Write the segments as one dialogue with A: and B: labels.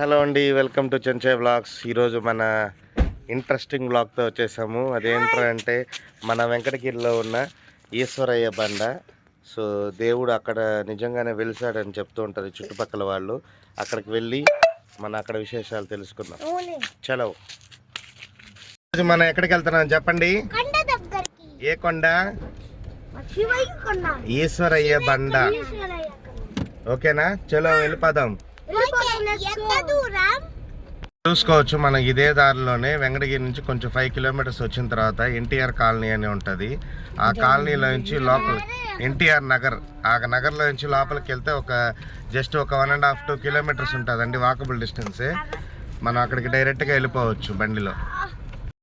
A: Hello అండి welcome to చెంచే vlogs. ఈరోజు మన ఇంట్రెస్టింగ్ వ్లాగ్తో వచ్చేసాము. అదేంటంటే మన వెంకటగిరిలో ఉన్న ఈశ్వరయ్య బండ. సో దేవుడు అక్కడ నిజంగానే వెలిసాడని చెప్తూ ఉంటారు చుట్టుపక్కల వాళ్ళు. అక్కడికి వెళ్ళి మన అక్కడ విశేషాలు తెలుసుకుందాం. చలో. ఈరోజు మనం ఎక్కడికి వెళ్తున్నాం చెప్పండి? ఏ కొండ? ఈశ్వరయ్య బండ. ఓకేనా? చలో వెళ్ళిపోదాం. చూసుకోవచ్చు మనం ఇదే దారిలోనే వెంకటగిరి నుంచి కొంచెం ఫైవ్ కిలోమీటర్స్ వచ్చిన తర్వాత ఎన్టీఆర్ కాలనీ అని ఉంటుంది. ఆ కాలనీలో నుంచి లోపల ఎన్టీఆర్ నగర్ ఆ నగర్లో నుంచి లోపలికి వెళ్తే ఒక జస్ట్ ఒక one and half two kilometres ఉంటుందండి వాకబుల్ డిస్టెన్సే మనం అక్కడికి డైరెక్ట్గా వెళ్ళిపోవచ్చు బండిలో.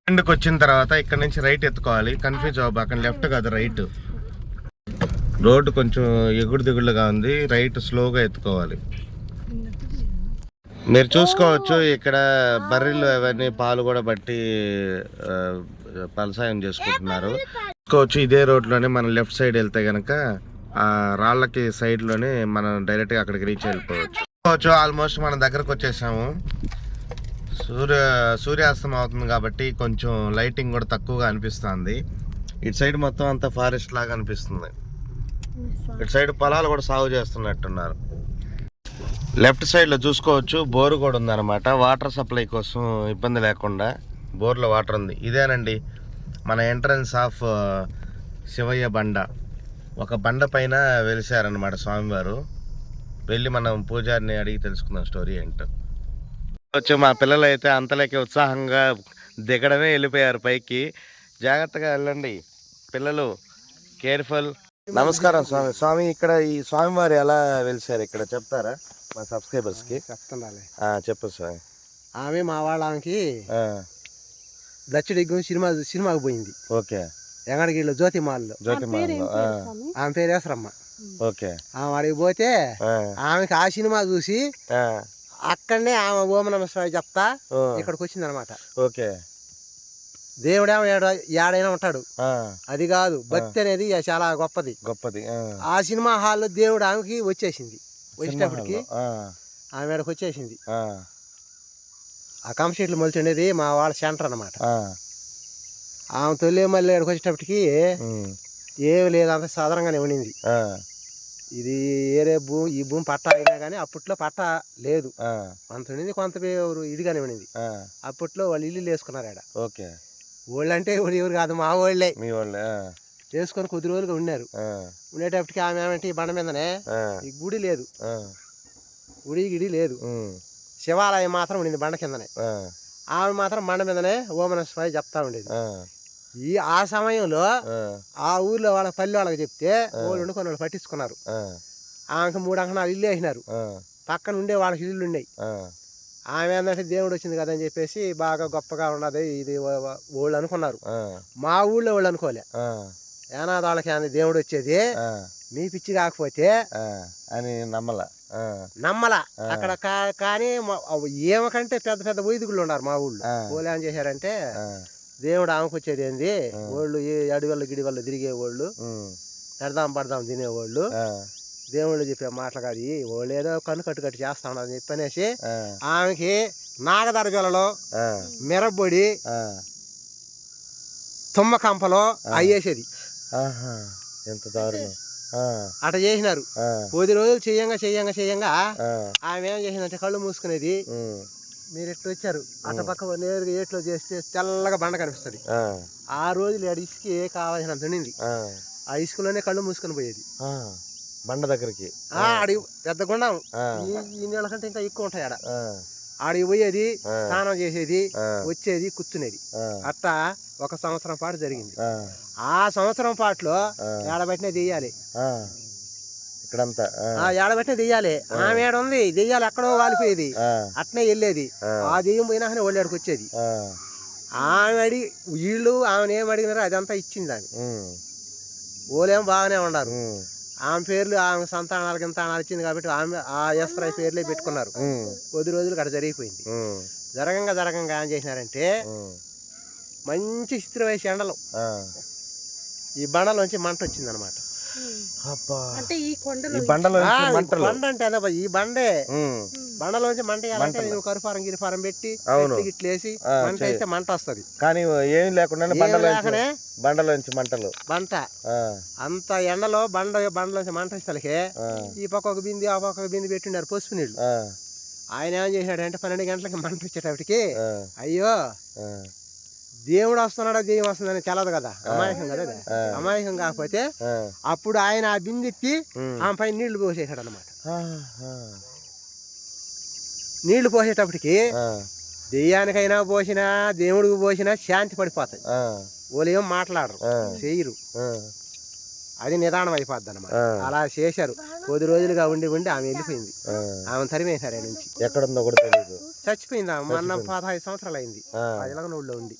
A: ఎండ్కి వచ్చిన తర్వాత ఇక్కడ నుంచి రైట్ ఎత్తుకోవాలి. కన్ఫ్యూజ్ అవ్వబాకండి లెఫ్ట్ కాదు రైట్ రోడ్డు కొంచెం ఎగుడు దిగుడుగా ఉంది రైట్ స్లోగా ఎత్తుకోవాలి. మీరు చూసుకోవచ్చు ఇక్కడ బర్రెలు అవన్నీ పాలు కూడా బట్టి పలసాయం చేసుకుంటున్నారు. చూసుకోవచ్చు ఇదే రోడ్లోనే మనం లెఫ్ట్ సైడ్ వెళ్తే గనక ఆ రాళ్ళకి సైడ్లోనే మనం డైరెక్ట్గా అక్కడికి రీచ్ వెళ్ళిపోవచ్చు చూసుకోవచ్చు ఆల్మోస్ట్ మనం దగ్గరకు వచ్చేసాము. సూర్య సూర్యాస్తం అవుతుంది కాబట్టి కొంచెం లైటింగ్ కూడా తక్కువగా అనిపిస్తుంది. ఇటు సైడ్ మొత్తం అంతా ఫారెస్ట్ లాగా అనిపిస్తుంది. ఇటు సైడ్ పొలాలు కూడా సాగు చేస్తున్నట్టున్నారు. లెఫ్ట్ సైడ్లో చూసుకోవచ్చు. బోరు కూడా ఉందన్నమాట. వాటర్ సప్లై కోసం ఇబ్బంది లేకుండా బోర్లో వాటర్ ఉంది. ఇదేనండి మన ఎంట్రన్స్ ఆఫ్ శివయ్య బండ. ఒక బండ పైన వెలిసారనమాట స్వామివారు. వెళ్ళి మనం పూజారిని అడిగి తెలుసుకుందాం స్టోరీ ఏంటో. వచ్చి మా పిల్లలు అయితే అంతలోకి ఉత్సాహంగా దిగడమే వెళ్ళిపోయారు పైకి. జాగ్రత్తగా వెళ్ళండి. పిల్లలు కేర్ఫుల్. నమస్కారం స్వామి. స్వామి ఇక్కడ ఈ స్వామివారు ఎలా వెలిసారు? ఇక్కడ చెప్తారా? మా సబ్స్క్రైబర్స్కి
B: చెప్తుండాలి
A: ఆ, చెప్పు స్వామి.
B: ఆమె మా వాళ్ళ ఆమెకి
A: ఆ,
B: దచ్చడిగ్గం సినిమా సినిమాకి పోయింది.
A: ఓకే.
B: ఎంగడగిరిలో జ్యోతి మాల్లో
A: జ్యోతి మాల్లో, ఆ,
B: ఆమె పేరు వేసరమ్మ
A: ఓకే.
B: ఆమె అడిగి పోతే ఆమెకి ఆ సినిమా చూసి
A: ఆ,
B: అక్కడనే ఆమె ఓమ నమ స్వామి చెప్తా ఇక్కడికి వచ్చింది అనమాట
A: ఓకే.
B: దేవుడేమో ఏడ- ఏడైనా ఉంటాడు. అది కాదు భక్తి అనేది చాలా గొప్పది.
A: గొప్పది ఆ,
B: సినిమా హాల్లో దేవుడు ఆమెకి వచ్చేసింది. వచ్చేటప్పటికి
A: ఆ,
B: ఆమె ఏడకి వచ్చేసింది.
A: ఆ,
B: కంప్యూటర్లు మొలిచిండేది మా వాళ్ళ సెంటర్ అనమాట ఆమె తొలి మళ్ళీ ఏడకి వచ్చేటప్పటికి ఏమి లేదు అంత సాధారణంగానే ఉండింది. ఇది ఏరే భూమి ఈ భూమి పట్ట అయినా కానీ అప్పట్లో పట్ట లేదు. కొంత ఉండింది కొంత ఇదిగానే ఉండింది. అప్పట్లో వాళ్ళు ఇల్లు వేసుకున్నారు ఆడ.
A: ఓకే.
B: వాళ్ళు అంటే ఎవరు ఎవరు కాదు మా వాళ్ళే
A: మీ వాళ్ళే ఆ,
B: వేసుకొని కొద్ది రోజులుగా ఉన్నారు. ఉండేటప్పటికి ఆమె ఏమంటే ఈ బండ మీదనే ఈ గుడి లేదు. గుడి గిడి లేదు. శివాలయం మాత్రం ఉండింది బండ కిందనే. ఆమె మాత్రం బండ మీదనే ఓమన స్వామి చెప్తా ఉండేది ఈ ఆ సమయంలో
A: ఆ,
B: ఊర్లో వాళ్ళ పల్లె వాళ్ళకి చెప్తే వాళ్ళు వండుకొని వాళ్ళు పట్టించుకున్నారు.
A: ఆ,
B: ఆమెకు మూడు అంకణాలు ఇల్లు వేసినారు పక్కన ఉండే వాళ్ళకి ఇల్లు ఉన్నాయి. ఆమె ఏంటంటే దేవుడు వచ్చింది కదా అని చెప్పేసి బాగా గొప్పగా ఉన్నది ఇది వాళ్ళు అనుకున్నారు. మా ఊళ్ళో వాళ్ళు అనుకోలే.
A: ఆ,
B: ఏనాది వాళ్ళకి దేవుడు వచ్చేది మీ పిచ్చి కాకపోతే
A: అని నమ్మల.
B: నమ్మల. అక్కడ కానీ ఏమకంటే పెద్ద పెద్ద వైదికులు ఉన్నారు మా ఊళ్ళో. వాళ్ళు ఏం చేశారంటే దేవుడు ఆమెకు వచ్చేది ఏంది? వాళ్ళు ఈ అడవిలో గిడి వల్ల తిరిగే వాళ్ళు
A: ఉమ్,
B: పెడదాం పడదాం తినేవాళ్ళు దేవుళ్ళు చెప్పే మాటలు కాదు. వాళ్ళు ఏదో కన్ను కట్టు కట్టు చేస్తా ఉన్నారు అని చెప్పి అనేసి
A: ఆ,
B: ఆమెకి నాగదర్జలలో
A: ఆ,
B: మిరబొడి తుమ్మ కంపలో అయ్యేసేది
A: ఎంత దారుణం. ఆ,
B: అట్లా చేసినారు. కొద్ది రోజులు చెయ్యంగా చెయ్యంగా చెయ్యంగా ఆమె ఏం చేసిందంటే కళ్ళు మూసుకునేది. మీరు ఎట్లా వచ్చారు. అట్ట పక్క నేరుగా ఏట్లో చేస్తే తెల్లగా బండ కనిపిస్తుంది.
A: ఆ,
B: రోజులు ఇసుక కావాల్సినంత ఉండింది.
A: ఆ,
B: ఇసుకలోనే కళ్ళు మూసుకొని పోయేది.
A: బండ దగ్గరికి.
B: ఆ ఆడి పెద్ద గుండం. ఈ నీళ్ళ కంటే ఇంకా ఎక్కువ ఉంటాయి ఆడ. ఆడికి పోయేది. స్నానం చేసేది వచ్చేది కూర్చునేది. అట్టా ఒక సంవత్సరం పాటు జరిగింది.
A: ఆ,
B: సంవత్సరం పాటులో. ఏడబట్టినే దెయ్యాలి.
A: ఆ, ఇక్కడంతా
B: ఏడబట్టినే దెయ్యాలి. ఆమె ఉంది? దెయ్యాలు ఎక్కడో వాలిపోయేది. అట్నే వెళ్ళేది.
A: ఆ.
B: దెయ్యం పోయినాకనే ఒళ్ళాడికి వచ్చేది. ఆమె అడిగి వీళ్ళు ఆమెను ఏం అడిగినారో అదంతా ఇచ్చింది ఆమె.
A: ఉమ్,
B: ఓలేం బాగానే ఉన్నారు. ఆమె పేర్లు ఆమె సంతానాలు గింతానాలు ఇచ్చింది కాబట్టి ఆమె ఆ ఎస్త్రాయి పేర్లే పెట్టుకున్నారు. కొద్ది రోజులు అక్కడ జరిగిపోయింది. జరగంగా జరగంగా ఏం చేసినారంటే మంచి చిత్ర వయసు ఎండలు ఈ బండలోంచి మంట వచ్చిందనమాట.
A: అబ్బా.
C: అంటే ఈ కొండలు
A: ఈ బండలో
B: ఆ,
A: నుంచి
B: ఈ
A: మంటలు.
B: బండ అంటే అదే ఈ బండే. బండలోంచి మంట వేయాలంటే. నువ్వు కరుఫారం గిరిఫారం పెట్టి
A: అవును. ఆ,
B: మంట. వేస్తే మంట వస్తది.
A: కానీ ఏం లేకుండా బండలో
B: లేకనే
A: బండలోంచి మంటలు. ఆ,
B: అంత ఎండలో బండ బండలోంచి మంట ఇస్తలకే ఈ పక్క ఒక బింది ఆ పక్క ఒక బింది పెట్టిండారు పసుపు నీళ్ళు
A: ఆ,
B: ఆయన ఏం చేశాడంటే పన్నెండు గంటలకి మంట వచ్చేటప్పటికి అయ్యో దేవుడు వస్తున్నాడా దెయ్యం వస్తుందని తెలదు కదా అమాయకం కదా. అమాయకం కాకపోతే అప్పుడు ఆయన ఆ బింది ఎత్తి
A: ఉమ్.
B: ఆమె పైన నీళ్ళు పోసేసాడు అనమాట నీళ్ళు పోసేటప్పటికి దెయ్యానికైనా పోసినా దేవుడికి పోసినా శాంతి పడిపోతాయి వాళ్ళు ఏం మాట్లాడరు చేయరు. అది నిదానం అయిపోద్ది అనమాట. అలా చేశారు. కొద్ది రోజులుగా ఉండి ఉండి ఆమె వెళ్ళిపోయింది. ఆమె తరిమేశారు ఆయన నుంచి.
A: ఎక్కడుందో కూడా తెలియదు
B: చచ్చిపోయింది ఆమె. మొన్న పదహైదు సంవత్సరాలు అయింది. ఊళ్ళో ఉండి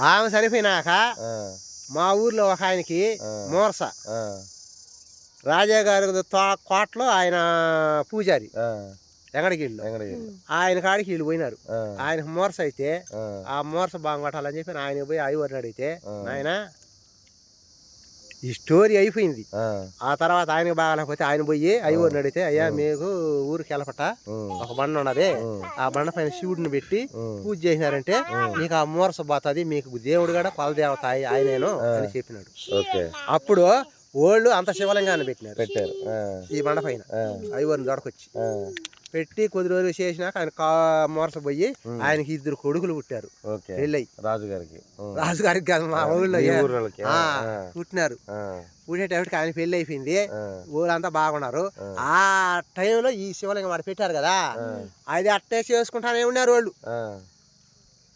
B: ఆమె చనిపోయినాక మా ఊర్లో ఒక ఆయనకి. మోర్స. రాజా గారి తో- కోటలో ఆయన పూజారి. ఎంగడిగిళ్ళు ఆయన కాడికి వీళ్ళు పోయినారు ఆయన మోర్స అయితే
A: ఆ,
B: మోర్స బాగా కొట్టాలని చెప్పి ఆయన పోయి ఐవరిని అడిగితే. ఆయన ఈ స్టోరీ అయిపోయింది.
A: ఆ,
B: ఆ తర్వాత ఆయనకు బాగాలేకపోతే ఆయన పోయి ఐవరిని అడిగితే అయ్యా మీకు ఊరికి వెళ్ళపట ఒక బండ ఉన్నది. ఆ. బండ పైన శివుడిని పెట్టి పూజ చేసినారంటే మీకు ఆ మూరస పోతుంది మీకు దేవుడు కూడా కొలదేవత ఆయ- ఆయనేను అని చెప్పినాడు.
A: ఓకే.
B: అప్పుడు ఓళ్ళు అంత శివలింగాన్ని పెట్టినారు.
A: పెట్టారు. ఆ,
B: ఈ బండ పైన ఐవరిని దొడకొచ్చి పెట్టి కొద్ది రోజులు చేసినాక ఆయన కా మూరస పోయి ఆయనకి ఇద్దరు కొడుకులు పుట్టారు. పెళ్ళయి.
A: రాజుగారికి.
B: రాజుగారికి కాదు మా ఊళ్ళో పుట్టినారు. పుట్టేటప్పటికి ఆయన పెళ్ళి అయిపోయింది. ఊరంతా బాగున్నారు. ఆ. టైంలో ఈ శివలింగం వాడు పెట్టారు కదా అది అట్టే చేసుకుంటానే ఉన్నారు వాళ్ళు.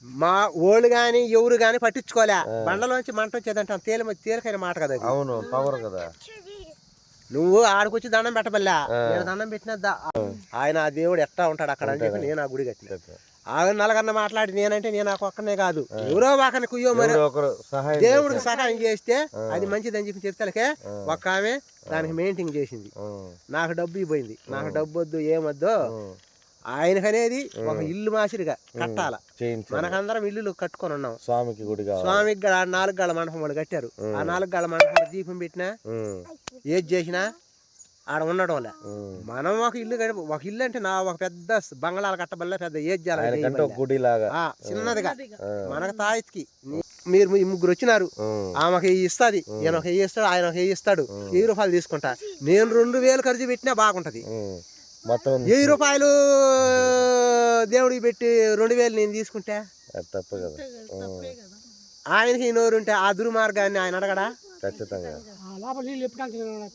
B: మా ఓళ్ళు గాని ఎవరు గాని పట్టించుకోలే. బండలోంచి మంట వచ్చేదంటే. తేలి తేలికైన మాట కదా.
A: అవును పవర్ కదా.
B: నువ్వు ఆడకొచ్చి దండం పెట్టబల్లా. నేను దండం పెట్టిన ఆయన ఆ దేవుడు ఎట్టా ఉంటాడు అక్కడ అని చెప్పి నేను ఆ గుడి కట్టిన. ఆయన నలగన్న మాట్లాడి నేనంటే నేను నాకు ఒక్కనే కాదు. ఎవరో వాకని కుయ్యో మరి దేవుడికి సహాయం చేస్తే అది మంచిదని చెప్పి చెప్తాలకే ఒక్క ఆమె దానికి మెయింటైన్ చేసింది. నాకు డబ్బు ఇవ్వయింది నాకు డబ్బు వద్దు ఏమొద్దు ఆయనకనేది ఒక ఇల్లు మాసిరిగా కట్టాల. మనకందరం ఇల్లులు కట్టుకొని ఉన్నాం.
A: స్వామికి గుడి కావాలి.
B: స్వామికి గడ నాలుగు గళ్ళ మండపం వాళ్ళు కట్టారు. ఆ. నాలుగు గళ్ళ మండపం దీపం పెట్టినా ఏది చేసినా ఆడ ఉండడం వల్ల. మనం ఒక ఇల్లు ఒక ఇల్లు అంటే నా ఒక పెద్ద బంగళాలు కట్టబల్ల పెద్ద ఏజ్ చిన్నదిగా. మనకు తాయికి మీరు ఈ ముగ్గురు వచ్చినారు.
A: ఉమ్,
B: ఆమె వెయ్యి ఇస్తుంది? ఈయన ఒక వెయ్యి ఇస్తాడు? ఆయన ఒక వెయ్యి ఇస్తాడు వెయ్యి రూపాయలు తీసుకుంటా. నేను రెండు వేలు ఖర్చు పెట్టినా బాగుంటది.
A: మొత్తం
B: వెయ్యి రూపాయలు దేవుడికి పెట్టి రెండు వేలు నేను తీసుకుంటా?
A: అది తప్పు కదా.
B: ఆయనకి నోరుంటే ఆ దుర్మార్గాన్ని ఆయన అడగడా?
A: ఖచ్చితంగా.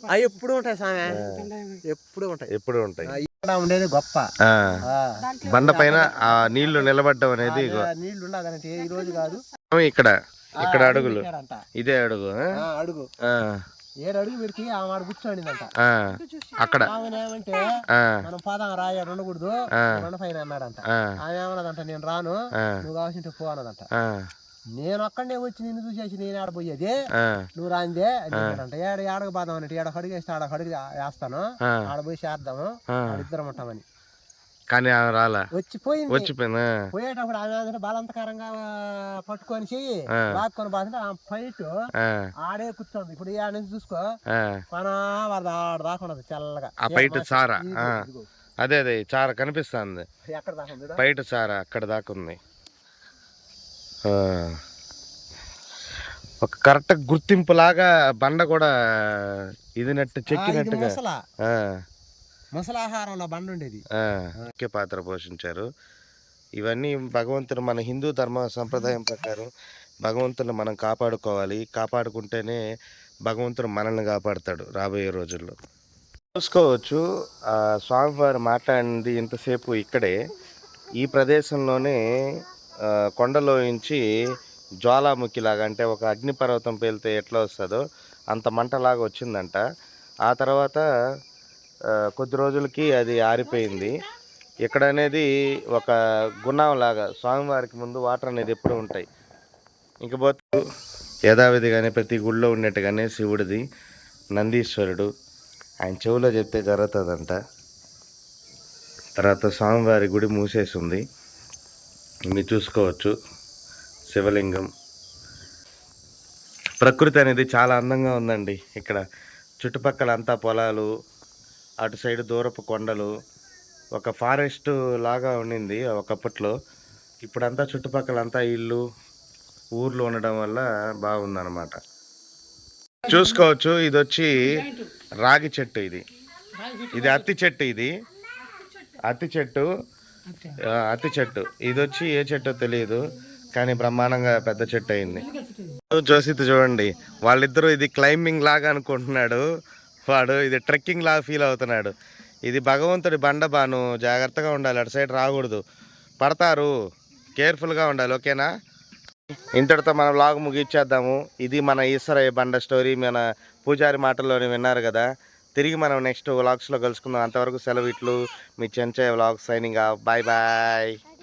B: అవి ఎప్పుడు ఉంటాయి స్వామి ఎప్పుడు ఉంటాయి.
A: ఎప్పుడు ఉంటాయి.
B: ఉండేది గొప్ప.
A: ఆ,
B: ఆ,
A: బండ పైన ఆ నీళ్ళు నిలబడ్డం అనేది
B: నీళ్ళు ఉండదంటే ఈ రోజు కాదు.
A: ఇక్కడ ఇక్కడ అడుగులు. ఇదే అడుగు
B: అడుగు.
A: ఆ,
B: ఏడు అడుగు పెడితే ఆమె ఆడ కూర్చోండిందంట.
A: ఆ, అక్కడ.
B: ఆమె ఏమంటే మనం పాదం రాయ ఉండకూడదు. బండ పైన అన్నాడంట.
A: ఆ,
B: ఆమె ఏమన్నదంట నేను రాను నువ్వు కావాల్సింటే పో అన్నదంట.
A: ఆ,
B: నేను అక్కడనే వచ్చి నిన్ను చూసేసి నేను ఆడపోయేది నువ్వు రాందే అంట ఏడ ఏడకు బాదాం అంటే ఏడ అడుగు వేస్తే ఆడ అడుగు వేస్తాను
A: ఆ,
B: ఆడ పోయి చేద్దాము
A: ఆ.
B: ఇద్దరం ఉంటామని.
A: కానీ రాలా?
B: వచ్చి పోయింది
A: వచ్చిపోయినా
B: పోయేటప్పుడు ఆమె ఆ, పట్టుకొని చెయ్యి. లాక్కొని బాగుంటే ఆ ఫైట్ ఆడే కూర్చోంది. ఇప్పుడు ఈ ఆడ చూసుకో. పన వరద ఆడ ఉన్నది చల్లగా.
A: ఆ ఆ,
B: ఇదిగో.
A: అదే అదే చార కనిపిస్తుంది? బయట చార అక్కడ దాకా ఉంది. ఒక కరెక్ట్ గుర్తింపు లాగా బండ కూడా ఇది నట్టు
B: ఆ, ఇది
A: చెక్కినట్టుగా.
B: ముసలాహారంలో బండ ఉండేది
A: ముఖ్య పాత్ర పోషించారు. ఇవన్నీ భగవంతుడు మన హిందూ ధర్మ సంప్రదాయం ప్రకారం భగవంతుని మనం కాపాడుకోవాలి. కాపాడుకుంటేనే భగవంతుడు మనల్ని కాపాడుతాడు రాబోయే రోజుల్లో. చూసుకోవచ్చు స్వామివారు మాట్లాడింది ఇంతసేపు ఇక్కడే. ఈ ప్రదేశంలోనే ఆ, కొండలోంచి జ్వాలాముఖిలాగా అంటే ఒక అగ్నిపర్వతం పేలితే ఎట్లా వస్తుందో అంత మంటలాగా వచ్చిందంట. ఆ తర్వాత కొద్ది రోజులకి అది ఆరిపోయింది. ఇక్కడ అనేది ఒక గుణం లాగా స్వామివారికి ముందు వాటర్ అనేది ఎప్పుడూ ఉంటాయి. ఇంకపోతే యథావిధిగానే ప్రతి గుళ్ళో ఉన్నట్టుగానే శివుడిది నందీశ్వరుడు ఆయన చెవులో చెప్తే జరుగుతుందంట. తర్వాత స్వామివారి గుడి మూసేసి ఉంది మీరు చూసుకోవచ్చు శివలింగం. ప్రకృతి అనేది చాలా అందంగా ఉందండి. ఇక్కడ చుట్టుపక్కల అంతా పొలాలు అటు సైడ్ దూరపు కొండలు ఒక ఫారెస్ట్ లాగా ఉండింది ఒకప్పట్లో. ఇప్పుడంతా చుట్టుపక్కల అంతా ఇల్లు ఊర్లు ఉండడం వల్ల బాగుందన్నమాట. చూసుకోవచ్చు ఇది వచ్చి రాగి చెట్టు ఇది. ఇది అత్తి చెట్టు ఇది. అత్తి చెట్టు. అత్తి చెట్టు. ఇది వచ్చి ఏ చెట్టో తెలియదు కానీ బ్రహ్మాండంగా పెద్ద చెట్టు అయింది. జోసిత్ చూడండి వాళ్ళిద్దరూ ఇది క్లైంబింగ్ లాగా అనుకుంటున్నాడు. వాడు ఇది ట్రెక్కింగ్ లాగా ఫీల్ అవుతున్నాడు. ఇది భగవంతుడి బండ బాను జాగ్రత్తగా ఉండాలి. అటు సైడ్ రాకూడదు. పడతారు. కేర్ఫుల్గా ఉండాలి. ఓకేనా? ఇంతటితో మనం లాగ్ ముగించేద్దాము ఇది మన ఈశ్వరయ్య బండ స్టోరీ మన పూజారి మాటల్లోనే విన్నారు కదా. తిరిగి మనం నెక్స్ట్ వ్లాగ్స్లో కలుసుకుందాం. అంతవరకు సెలవు ఇట్లు. మీ Chenchaiah vlog signing off bye bye